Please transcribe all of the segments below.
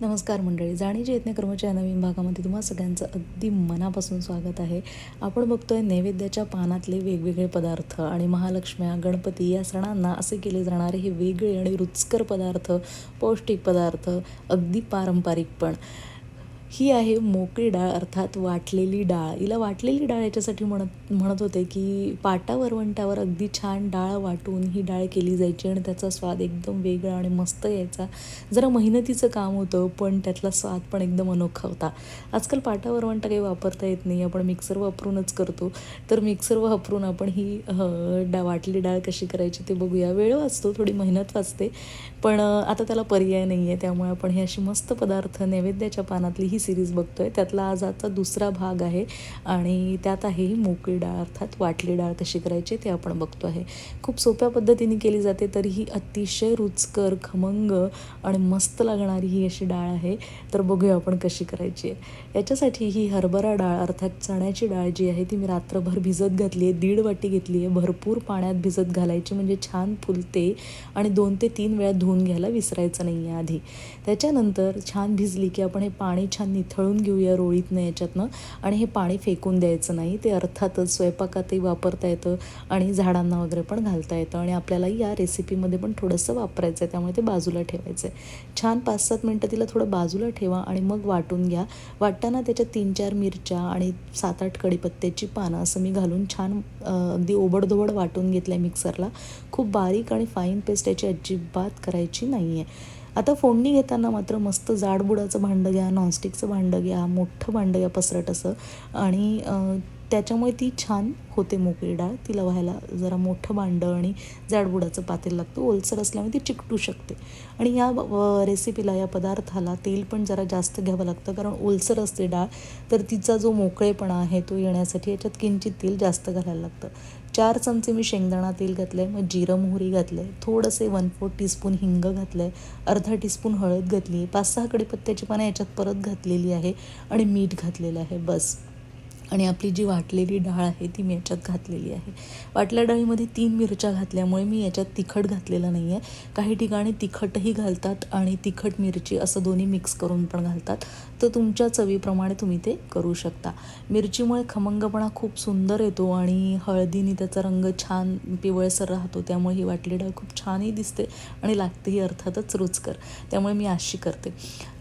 नमस्कार मंडळी जाणीचे यत्न कर्मच्या नवीन भागामध्ये तुम्हा सगळ्यांचं अगदी मनापासून स्वागत आहे. आपण बघतोय नैवेद्याच्या पानातले वेगवेगळे पदार्थ आणि महालक्ष्म्या गणपती या सणांना असे केले जाणारे हे वेगळे आणि रुचकर पदार्थ पौष्टिक पदार्थ अगदी पारंपरिक पण. ही आहे मोकळी डाळ अर्थात वाटलेली डाळ. हिला वाटलेली डाळ याच्यासाठी म्हणत म्हणत होते की पाटा वरवंटावर अगदी छान डाळ वाटून ही डाळ केली जायची आणि त्याचा स्वाद एकदम वेगळा आणि मस्त यायचा. जरा मेहनतीचं काम होतं पण त्यातला स्वाद पण एकदम अनोखा होता. आजकाल पाटा वरवंटा काही वापरता येत नाही आपण मिक्सर वापरूनच करतो. तर मिक्सर वापरून आपण ही डा वाटली डाळ कशी करायची ते बघूया. वेळ वाचतो थोडी मेहनत वाचते. पण आता त्याला पर्याय नाही आहे त्यामुळे आपण हे अशी मस्त पदार्थ नैवेद्याच्या पानातली ही सिरीज बघतोय. त्यातला आज आजचा दुसरा भाग आहे आणि त्यात आहे ही मोकळी डाळ अर्थात वाटली डाळ कशी करायची ते आपण बघतो आहे. खूप सोप्या पद्धतीने केली जाते तरी ही अतिशय रुचकर खमंग आणि मस्त लागणारी ही अशी डाळ आहे. तर बघूया आपण कशी करायची आहे. याच्यासाठी ही हरभरा डाळ अर्थात चण्याची डाळ जी आहे ती मी रात्रभर भिजत घातली आहे. दीड वाटी घेतली आहे. भरपूर पाण्यात भिजत घालायची म्हणजे छान फुलते आणि दोन ते तीन वेळा धुवून घ्यायला विसरायचं नाही आहे आधी. त्याच्यानंतर छान भिजली की आपण हे पाणी छान निथळून घेऊया रोळीतनं याच्यातनं. आणि हे पाणी फेकून द्यायचं नाही. ते अर्थातच स्वयंपाकातही वापरता येतं आणि झाडांना वगैरे पण घालता येतं. आणि आपल्याला या रेसिपीमध्ये पण थोडंसं वापरायचं आहे. त्यामुळे ते बाजूला ठेवायचं आहे छान पाच सात मिनटं तिला थोडं बाजूला ठेवा आणि मग वाटून घ्या. वाटताना त्याच्यात तीन चार मिरच्या आणि सात आठ कढीपत्त्याची पानं असं मी घालून छान अगदी ओबडधोबड वाटून घेतलं आहे मिक्सरला. खूप बारीक आणि फाईन पेस्ट याची अजिबात करायची नाही आहे आता फोडणी घेताना मात्र मस्त जाडबुडाचं भांडं घ्या नॉनस्टिकचं भांडं घ्या मोठं भांडं घ्या पसरट असं. आणि त्याच्यामुळे ती छान होते मोकळी डाळ. तिला व्हायला जरा मोठं भांडं आणि जाडबुडाचं पातेल लागतं. ओलसर असल्यामुळे ती चिकटू शकते. आणि या रेसिपीला या पदार्थाला तेल पण जरा जास्त घ्यावं लागतं. कारण ओलसर असते डाळ तर तिचा जो मोकळेपणा आहे तो येण्यासाठी याच्यात किंचित तेल जास्त घालायला लागतं. चार चमचे मी शेंगदाणा तेल घातलं आहे मग जिरं मोहरी घातलं आहे थोडंसे वन फोर टीस्पून हिंग घातलं आहे अर्धा टीस्पून हळद घातली आहे पाच सहा कडीपत्त्याची पानं याच्यात परत घातलेली आहे आणि मीठ घातलेलं आहे बस. आणि आपली जी वाटलेली डाळ आहे ती मी याच्यात घातलेली आहे. वाटल्या डाळीमध्ये तीन मिरच्या घातल्यामुळे मी याच्यात तिखट घातलेलं नाही आहे काही ठिकाणी तिखटही घालतात आणि तिखट मिरची असं दोन्ही मिक्स करून पण घालतात. तर तुमच्या चवीप्रमाणे तुम्ही ते करू शकता. मिरचीमुळे खमंगपणा खूप सुंदर येतो आणि हळदीने त्याचा रंग छान पिवळसर राहतो. त्यामुळे ही वाटली डाळ खूप छानही दिसते आणि लागतेही अर्थातच रुचकर. त्यामुळे मी अशी करते.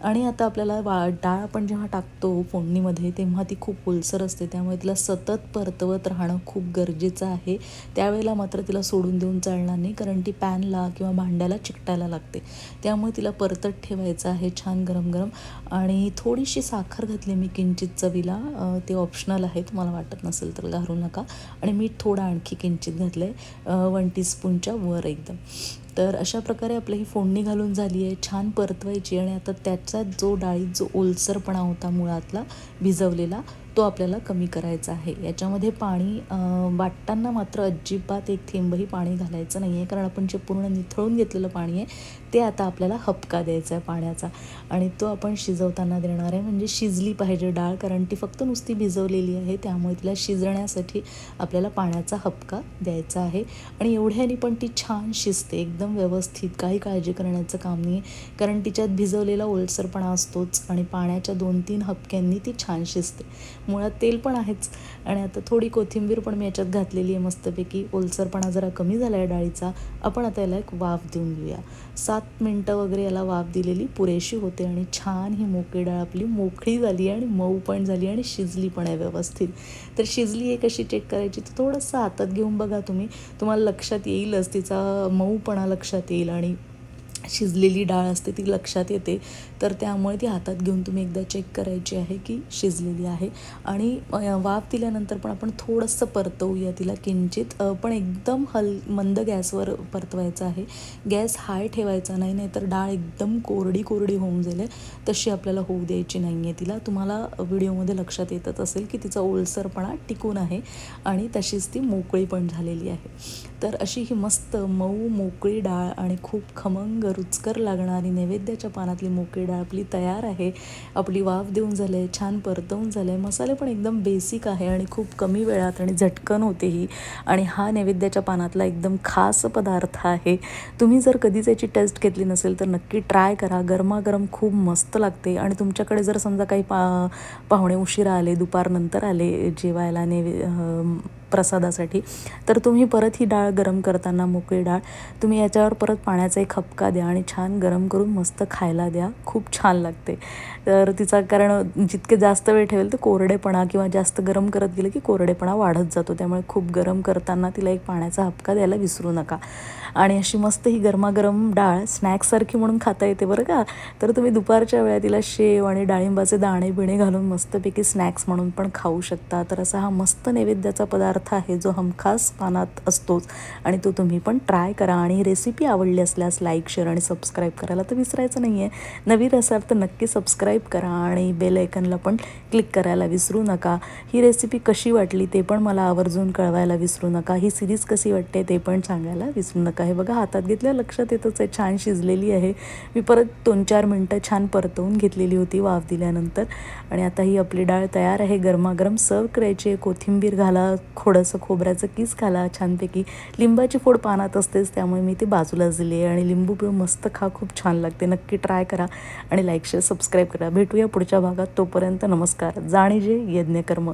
आणि आता आपल्याला वा डाळ आपण जेव्हा टाकतो फोडणीमध्ये तेव्हा ती खूप ओलसर असते. त्यामुळे तिला सतत परतवत राहणं खूप गरजेचं आहे. त्यावेळेला मात्र तिला सोडून देऊन चालणार नाही कारण ती पॅनला किंवा भांड्याला चिकटायला लागते. त्यामुळे तिला परतत ठेवायचं आहे छान गरम गरम. आणि थो थोडीशी साखर घातली मी किंचित चवीला. ते ऑप्शनल आहे तुम्हाला वाटत नसेल तर घालू नका. आणि मीठ थोडं आणखी किंचित घातलं आहे वन टीस्पूनच्या वर एकदम. तर अशा प्रकारे आपली ही फोडणी घालून झाली आहे. छान परतवायची आणि आता त्याचा जो डाळीत जो ओलसरपणा होता मुळातला भिजवलेला तो आपल्याला कमी करायचा आहे. याच्यामध्ये पाणी वाटताना मात्र अजिबात एक थेंबही पाणी घालायचं नाही आहे कारण आपण जे पूर्ण निथळून घेतलेलं पाणी आहे ते आता आपल्याला हपका द्यायचा आहे पाण्याचा. आणि तो आपण शिजवताना देणार आहे. म्हणजे शिजली पाहिजे डाळ कारण ती फक्त नुसती भिजवलेली आहे. त्यामुळे तिला शिजण्यासाठी आपल्याला पाण्याचा हपका द्यायचा आहे. आणि एवढ्याने पण ती छान शिजते. एकदम व्यवस्थित. काही काळजी करण्याचं काम नाही कारण तिच्यात भिजवलेला ओलसरपणा असतोच. आणि पाण्याच्या दोन तीन हपक्यांनी ती छान शिजते. मुळात तेल पण आहेच. आणि आता थोडी कोथिंबीर पण मी याच्यात घातलेली आहे मस्तपैकी. ओलसरपणा जरा कमी झाला आहे डाळीचा. आपण आता याला एक वाफ देऊन घेऊया. सात मिनटं वगैरे याला वाफ दिलेली पुरेशी होते आणि छान ही मोकळी डाळ आपली मोकळी झाली आणि मऊ पण झाली आणि शिजली पण आहे व्यवस्थित. तर शिजली आहे कशी चेक करायची तर थोडंसं हातात घेऊन बघा तुम्ही. तुम्हाला लक्षात येईलच तिचा मऊपणा लक्षात येईल आणि शिजलेली डाळ असते ती लक्षात येते. तर त्यामुळे ती हातात घेऊन तुम्ही एकदा चेक करायची आहे की शिजलेली आहे. आणि वाफ दिल्यानंतर पण आपण थोडंसं परतवूया तिला किंचित. पण एकदम हल मंद गॅसवर परतवायचं आहे. गॅस हाय ठेवायचा नाही नाहीतर डाळ एकदम कोरडी कोरडी होऊन जाईल. तशी आपल्याला होऊ द्यायची नाही आहे तिला. तुम्हाला व्हिडिओमध्ये लक्षात येतच असेल की तिचा ओलसरपणा टिकून आहे आणि तशीच ती मोकळी पण झालेली आहे. तर अशी ही मस्त मऊ मोकळी डाळ आणि खूप खमंग रुचकर लागणारी नैवेद्याच्या पानातली मोकळी डाळ आपली तयार आहे. आपली वाफ देऊन झाले छान परतवून झाले. मसाले पण एकदम बेसिक आहे आणि खूप कमी वेळात आणि झटकन होते ही. आणि हा नैवेद्याच्या पानातला एकदम खास पदार्थ आहे. तुम्ही जर कधीच याची टेस्ट घेतली नसेल तर नक्की ट्राय करा. गरमागरम खूप मस्त लागते. आणि तुमच्याकडे जर समजा काही पा पाहुणे उशिरा आले दुपारनंतर आले जेवायला नेवे प्रसादासाठी. तर तुम्ही परत ही डाळ गरम करताना मोकळी डाळ तुम्ही याच्यावर परत पाण्याचा एक खपका द्या आणि छान गरम करून मस्त खायला द्या. खूप छान लागते. तर तिचा कारण जितके जास्त वेळ ठेवेल तर कोरडेपणा किंवा जास्त गरम करत गेलं की कोरडेपणा वाढत जातो. त्यामुळे खूप गरम करताना तिला एक पाण्याचा हपका द्यायला विसरू नका. आणि अशी मस्त ही गरमागरम डाळ स्नॅक्ससारखी म्हणून खाता येते बरं का. तर तुम्ही दुपारच्या वेळा तिला शेव आणि डाळिंबाचे दाणे बिणे घालून मस्तपैकी स्नॅक्स म्हणून पण खाऊ शकता. तर असा हा मस्त नैवेद्याचा पदार्थ आहे जो हमखास पानात असतोच. आणि तो तुम्ही पण ट्राय करा आणि रेसिपी आवडली असल्यास लाईक शेअर आणि सबस्क्राईब करायला तर विसरायचं नाही आहे नवीन असाल तर नक्की सबस्क्राईब करा आणि बेल ऐकनला पण क्लिक करायला विसरू नका. ही रेसिपी कशी वाटली ते पण मला आवर्जून कळवायला विसरू नका. ही सिरीज कशी वाटते ते पण सांगायला विसरू नका. हे बघा हातात घेतल्या लक्षात येतच आहे. छान शिजलेली आहे. मी परत दोन चार मिनटं छान परतवून घेतलेली होती वाफ दिल्यानंतर. आणि आता ही आपली डाळ तयार आहे. गरमागरम सर्व करायची आहे. कोथिंबीर घाला थोडंसं खोबऱ्याचं किस घाला छानपैकी. लिंबाची फोड पानात असतेच त्यामुळे मी ती बाजूलाच दिली आहे आणि लिंबू पिळून मस्त खा. खूप छान लागते. नक्की ट्राय करा आणि लाईक शेअर सबस्क्राईब करा. भेटूया पुढच्या भागात. तोपर्यंत नमस्कार. जाणीजे यज्ञकर्म.